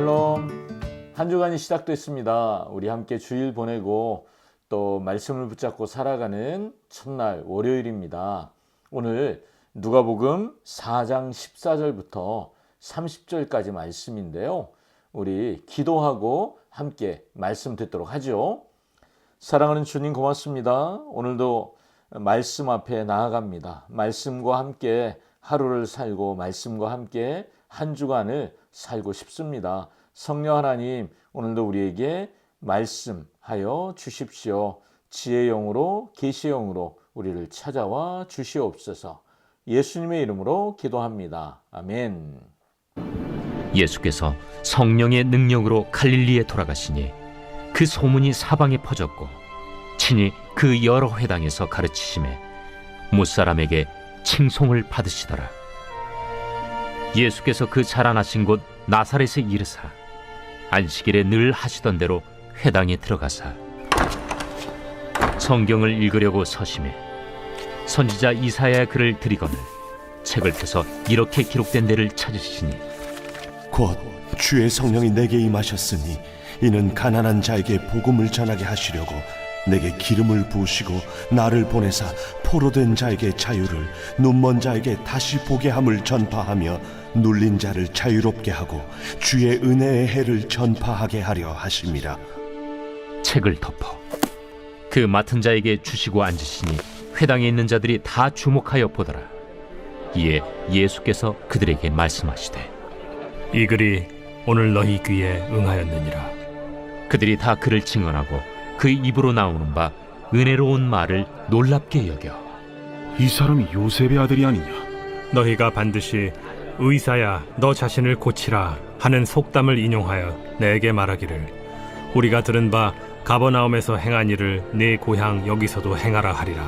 샬롬. 한 주간이 시작됐습니다. 우리 함께 주일 보내고 또 말씀을 붙잡고 살아가는 첫날 월요일입니다. 오늘 누가복음 4장 14절부터 30절까지 말씀인데요. 우리 기도하고 함께 말씀 듣도록 하죠. 사랑하는 주님 고맙습니다. 오늘도 말씀 앞에 나아갑니다. 말씀과 함께 하루를 살고 말씀과 함께 한 주간을 살고 싶습니다. 성령 하나님, 오늘도 우리에게 말씀하여 주십시오. 지혜의 영으로 계시의 영으로 우리를 찾아와 주시옵소서. 예수님의 이름으로 기도합니다. 아멘. 예수께서 성령의 능력으로 갈릴리에 돌아가시니 그 소문이 사방에 퍼졌고 친히 그 여러 회당에서 가르치심에 무사람에게 칭송을 받으시더라. 예수께서 그 자라나신 곳 나사렛에 이르사 안식일에 늘 하시던 대로 회당에 들어가사 성경을 읽으려고 서심해 선지자 이사야의 글을 들이거늘 책을 펴서 이렇게 기록된 데를 찾으시니 곧 주의 성령이 내게 임하셨으니 이는 가난한 자에게 복음을 전하게 하시려고 내게 기름을 부으시고 나를 보내사 포로된 자에게 자유를 눈먼 자에게 다시 보게 함을 전파하며 눌린 자를 자유롭게 하고 주의 은혜의 해를 전파하게 하려 하심이라 책을 덮어 그 맡은 자에게 주시고 앉으시니 회당에 있는 자들이 다 주목하여 보더라. 이에 예수께서 그들에게 말씀하시되 이 글이 오늘 너희 귀에 응하였느니라. 그들이 다 그를 증언하고 그 입으로 나오는 바 은혜로운 말을 놀랍게 여겨 이 사람이 요셉의 아들이 아니냐? 너희가 반드시 의사야 너 자신을 고치라 하는 속담을 인용하여 내게 말하기를 우리가 들은 바 가버나움에서 행한 일을 네 고향 여기서도 행하라 하리라.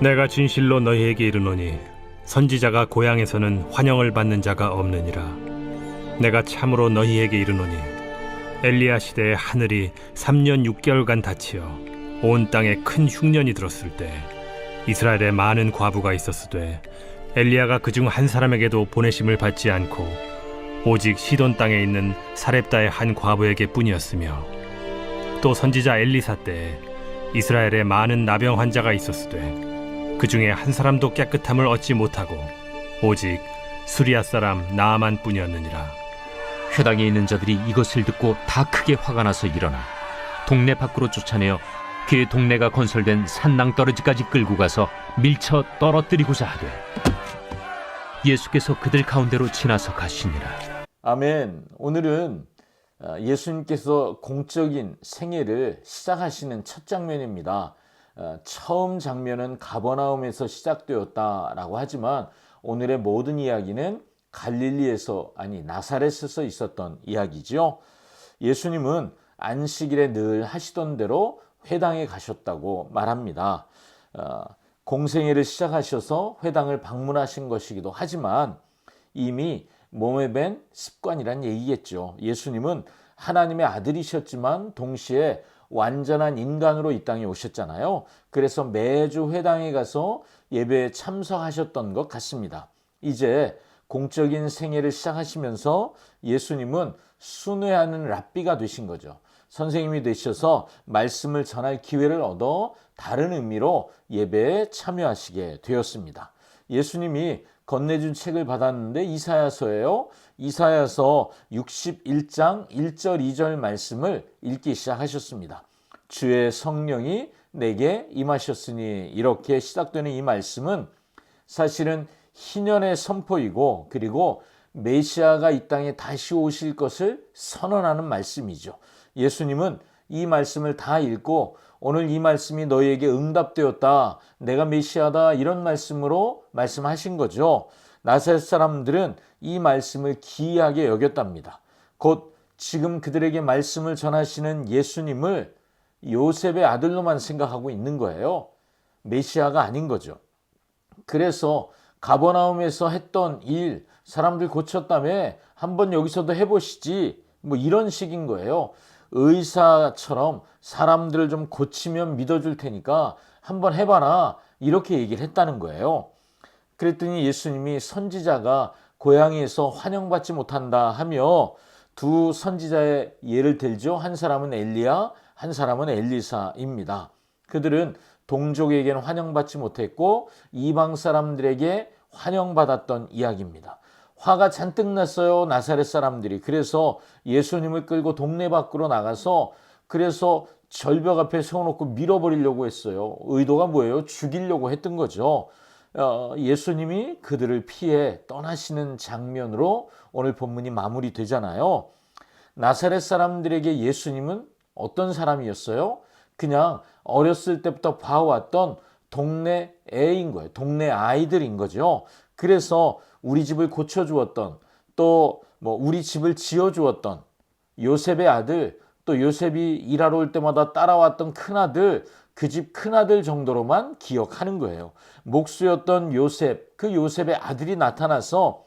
내가 진실로 너희에게 이르노니 선지자가 고향에서는 환영을 받는 자가 없느니라. 내가 참으로 너희에게 이르노니 엘리야 시대에 하늘이 3년 6개월간 닫히어 온 땅에 큰 흉년이 들었을 때 이스라엘에 많은 과부가 있었으되 엘리야가 그중 한 사람에게도 보내심을 받지 않고 오직 시돈 땅에 있는 사렙다의 한 과부에게 뿐이었으며 또 선지자 엘리사 때에 이스라엘에 많은 나병 환자가 있었으되 그 중에 한 사람도 깨끗함을 얻지 못하고 오직 수리아 사람 나아만 뿐이었느니라 회당에 있는 자들이 이것을 듣고 다 크게 화가 나서 일어나 동네 밖으로 쫓아내어 그 동네가 건설된 산낭떠러지까지 끌고 가서 밀쳐 떨어뜨리고자 하되 예수께서 그들 가운데로 지나서 가시니라 아멘. 오늘은 어, 예수님께서 공적인 생애를 시작하시는 첫 장면입니다. 어, 처음 장면은 가버나움에서 시작되었다라고 하지만 오늘의 모든 이야기는 갈릴리에서 아니 나사렛에서 있었던 이야기죠. 예수님은 안식일에 늘 하시던 대로 회당에 가셨다고 말합니다. 어, 공생애를 시작하셔서 회당을 방문하신 것이기도 하지만 이미 몸에 밴 습관이란 얘기겠죠. 예수님은 하나님의 아들이셨지만 동시에 완전한 인간으로 이 땅에 오셨잖아요. 그래서 매주 회당에 가서 예배에 참석하셨던 것 같습니다. 이제 공적인 생애를 시작하시면서 예수님은 순회하는 랍비가 되신 거죠. 선생님이 되셔서 말씀을 전할 기회를 얻어 다른 의미로 예배에 참여하시게 되었습니다. 예수님이 건네준 책을 받았는데 이사야서예요. 이사야서 61장 1절 2절 말씀을 읽기 시작하셨습니다. 주의 성령이 내게 임하셨으니 이렇게 시작되는 이 말씀은 사실은 희년의 선포이고 그리고 메시아가 이 땅에 다시 오실 것을 선언하는 말씀이죠. 예수님은 이 말씀을 다 읽고 오늘 이 말씀이 너희에게 응답되었다. 내가 메시아다. 이런 말씀으로 말씀하신 거죠. 나사렛 사람들은 이 말씀을 기이하게 여겼답니다. 곧 지금 그들에게 말씀을 전하시는 예수님을 요셉의 아들로만 생각하고 있는 거예요. 메시아가 아닌 거죠. 그래서 가버나움에서 했던 일 사람들 고쳤다며 한번 여기서도 해보시지 뭐 이런 식인 거예요. 의사처럼 사람들을 좀 고치면 믿어줄 테니까 한번 해봐라 이렇게 얘기를 했다는 거예요. 그랬더니 예수님이 선지자가 고향에서 환영받지 못한다 하며 두 선지자의 예를 들죠. 한 사람은 엘리야, 한 사람은 엘리사입니다. 그들은 동족에게는 환영받지 못했고 이방 사람들에게 환영받았던 이야기입니다. 화가 잔뜩 났어요. 나사렛 사람들이. 그래서 예수님을 끌고 동네 밖으로 나가서 그래서 절벽 앞에 세워놓고 밀어버리려고 했어요. 의도가 뭐예요? 죽이려고 했던 거죠. 어, 예수님이 그들을 피해 떠나시는 장면으로 오늘 본문이 마무리되잖아요. 나사렛 사람들에게 예수님은 어떤 사람이었어요? 그냥 어렸을 때부터 봐왔던 동네 애인 거예요. 동네 아이들인 거죠. 그래서 우리 집을 고쳐주었던 또 뭐 우리 집을 지어주었던 요셉의 아들 또 요셉이 일하러 올 때마다 따라왔던 큰아들 그 집 큰아들 정도로만 기억하는 거예요. 목수였던 요셉 그 요셉의 아들이 나타나서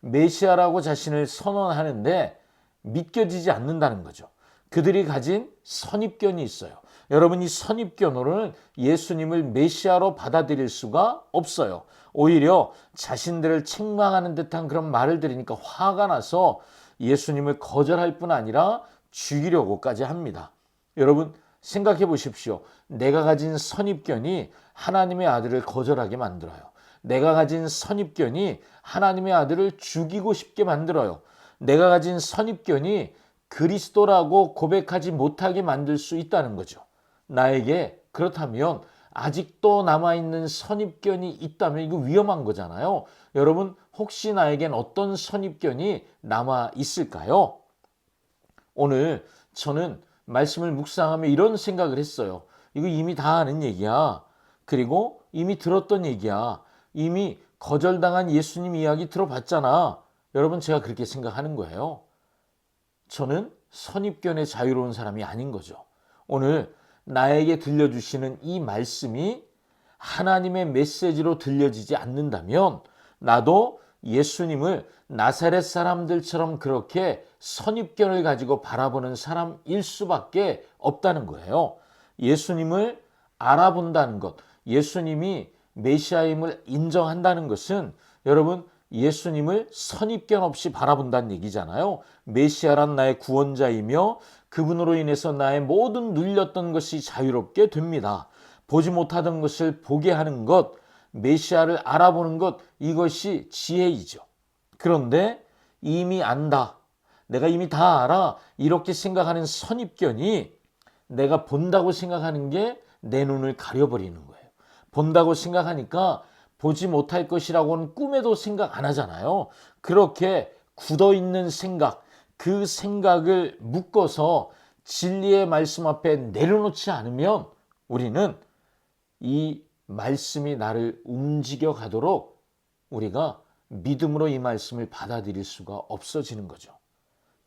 메시아라고 자신을 선언하는데 믿겨지지 않는다는 거죠. 그들이 가진 선입견이 있어요. 여러분 이 선입견으로는 예수님을 메시아로 받아들일 수가 없어요. 오히려 자신들을 책망하는 듯한 그런 말을 들으니까 화가 나서 예수님을 거절할 뿐 아니라 죽이려고까지 합니다. 여러분 생각해 보십시오. 내가 가진 선입견이 하나님의 아들을 거절하게 만들어요. 내가 가진 선입견이 하나님의 아들을 죽이고 싶게 만들어요. 내가 가진 선입견이 그리스도라고 고백하지 못하게 만들 수 있다는 거죠. 나에게 그렇다면 아직도 남아있는 선입견이 있다면 이거 위험한 거잖아요. 여러분, 혹시 나에겐 어떤 선입견이 남아 있을까요? 오늘 저는 말씀을 묵상하며 이런 생각을 했어요. 이거 이미 다 아는 얘기야. 그리고 이미 들었던 얘기야. 이미 거절당한 예수님 이야기 들어봤잖아. 여러분, 제가 그렇게 생각하는 거예요. 저는 선입견에 자유로운 사람이 아닌 거죠. 오늘 나에게 들려주시는 이 말씀이 하나님의 메시지로 들려지지 않는다면 나도 예수님을 나사렛 사람들처럼 그렇게 선입견을 가지고 바라보는 사람일 수밖에 없다는 거예요. 예수님을 알아본다는 것, 예수님이 메시아임을 인정한다는 것은 여러분 예수님을 선입견 없이 바라본다는 얘기잖아요. 메시아란 나의 구원자이며 그분으로 인해서 나의 모든 눌렸던 것이 자유롭게 됩니다. 보지 못하던 것을 보게 하는 것, 메시아를 알아보는 것, 이것이 지혜이죠. 그런데 이미 안다. 내가 이미 다 알아. 이렇게 생각하는 선입견이 내가 본다고 생각하는 게 내 눈을 가려버리는 거예요. 본다고 생각하니까 보지 못할 것이라고는 꿈에도 생각 안 하잖아요. 그렇게 굳어 있는 생각, 그 생각을 묶어서 진리의 말씀 앞에 내려놓지 않으면 우리는 이 말씀이 나를 움직여 가도록 우리가 믿음으로 이 말씀을 받아들일 수가 없어지는 거죠.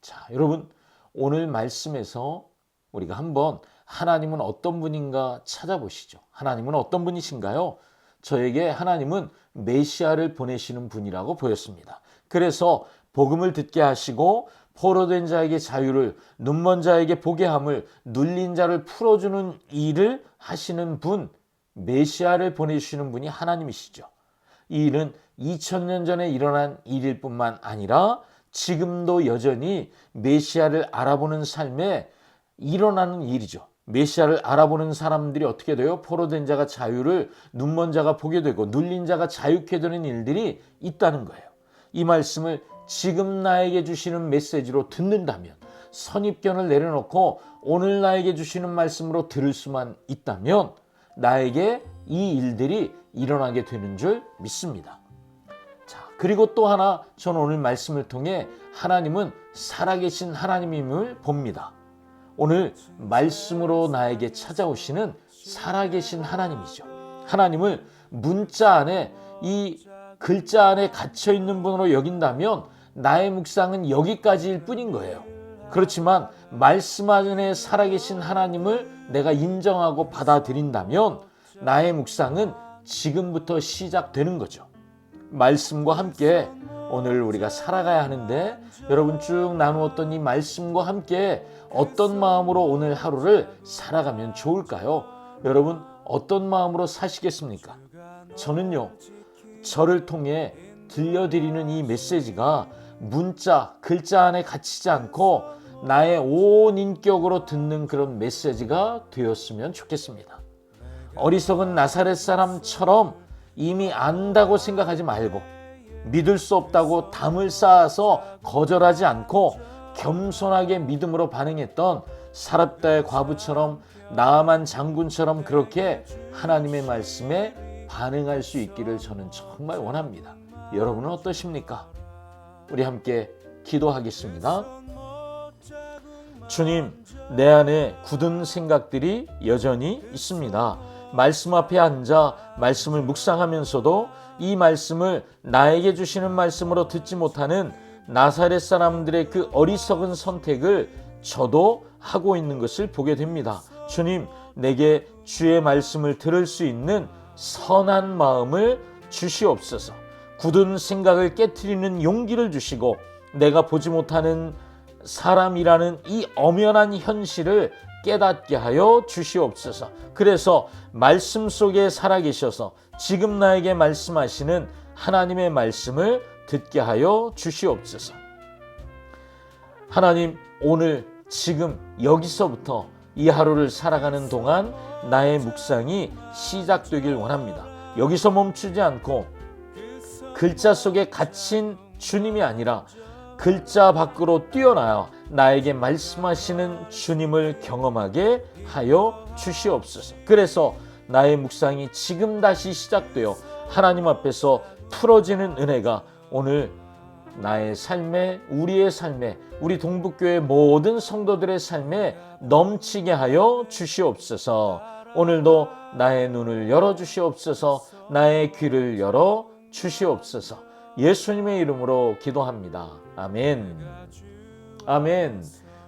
자, 여러분, 오늘 말씀에서 우리가 한번 하나님은 어떤 분인가 찾아보시죠. 하나님은 어떤 분이신가요? 저에게 하나님은 메시아를 보내시는 분이라고 보였습니다. 그래서 복음을 듣게 하시고 포로된 자에게 자유를 눈먼 자에게 보게 함을 눌린 자를 풀어주는 일을 하시는 분 메시아를 보내주시는 분이 하나님이시죠. 이 일은 2000년 전에 일어난 일일 뿐만 아니라 지금도 여전히 메시아를 알아보는 삶에 일어나는 일이죠. 메시아를 알아보는 사람들이 어떻게 돼요? 포로된 자가 자유를 눈먼 자가 보게 되고 눌린 자가 자유케 되는 일들이 있다는 거예요. 이 말씀을 지금 나에게 주시는 메시지로 듣는다면 선입견을 내려놓고 오늘 나에게 주시는 말씀으로 들을 수만 있다면 나에게 이 일들이 일어나게 되는 줄 믿습니다. 자, 그리고 또 하나 저는 오늘 말씀을 통해 하나님은 살아계신 하나님임을 봅니다. 오늘 말씀으로 나에게 찾아오시는 살아계신 하나님이죠. 하나님을 문자 안에 이 글자 안에 갇혀 있는 분으로 여긴다면 나의 묵상은 여기까지일 뿐인 거예요. 그렇지만 말씀 안에 살아계신 하나님을 내가 인정하고 받아들인다면 나의 묵상은 지금부터 시작되는 거죠. 말씀과 함께 오늘 우리가 살아가야 하는데 여러분 쭉 나누었던 이 말씀과 함께 어떤 마음으로 오늘 하루를 살아가면 좋을까요? 여러분 어떤 마음으로 사시겠습니까? 저는요 저를 통해 들려드리는 이 메시지가 문자, 글자 안에 갇히지 않고 나의 온 인격으로 듣는 그런 메시지가 되었으면 좋겠습니다. 어리석은 나사렛 사람처럼 이미 안다고 생각하지 말고 믿을 수 없다고 담을 쌓아서 거절하지 않고 겸손하게 믿음으로 반응했던 사랍다의 과부처럼 나아만 장군처럼 그렇게 하나님의 말씀에 반응할 수 있기를 저는 정말 원합니다. 여러분은 어떠십니까? 우리 함께 기도하겠습니다. 주님, 내 안에 굳은 생각들이 여전히 있습니다. 말씀 앞에 앉아 말씀을 묵상하면서도 이 말씀을 나에게 주시는 말씀으로 듣지 못하는 나사렛 사람들의 그 어리석은 선택을 저도 하고 있는 것을 보게 됩니다. 주님, 내게 주의 말씀을 들을 수 있는 선한 마음을 주시옵소서. 굳은 생각을 깨뜨리는 용기를 주시고 내가 보지 못하는 사람이라는 이 엄연한 현실을 깨닫게 하여 주시옵소서. 그래서 말씀 속에 살아계셔서 지금 나에게 말씀하시는 하나님의 말씀을 듣게 하여 주시옵소서. 하나님, 오늘 지금 여기서부터 이 하루를 살아가는 동안 나의 묵상이 시작되길 원합니다. 여기서 멈추지 않고 글자 속에 갇힌 주님이 아니라 글자 밖으로 뛰어나와 나에게 말씀하시는 주님을 경험하게 하여 주시옵소서. 그래서 나의 묵상이 지금 다시 시작되어 하나님 앞에서 풀어지는 은혜가 오늘 나의 삶에 우리의 삶에 우리 동북교회 모든 성도들의 삶에 넘치게 하여 주시옵소서. 오늘도 나의 눈을 열어 주시옵소서. 나의 귀를 열어 주시옵소서. 예수님의 이름으로 기도합니다. 아멘. 아멘.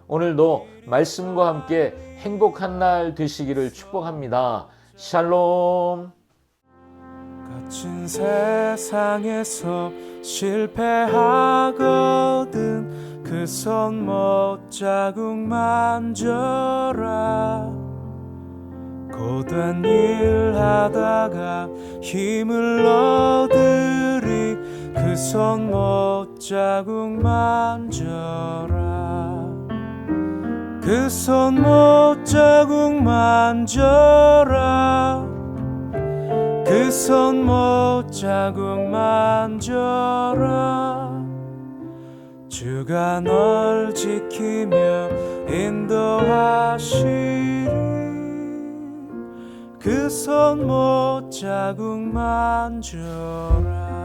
오늘도 말씀과 함께 행복한 날 되시기를 축복합니다. 샬롬. 갇힌 세상에서 실패하거든 그 손 못 자국 만져라 고된 일 하다가 힘을 얻으리 그손못 자국 만져라. 그손못 자국 만져라. 그손못 자국 만져라. 주가 널 지키며 인도하시리. 그손못 자국 만져라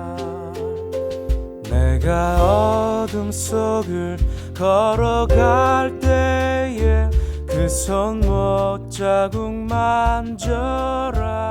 내가 어둠 속을 걸어갈 때에 그 손 못 자국 만져라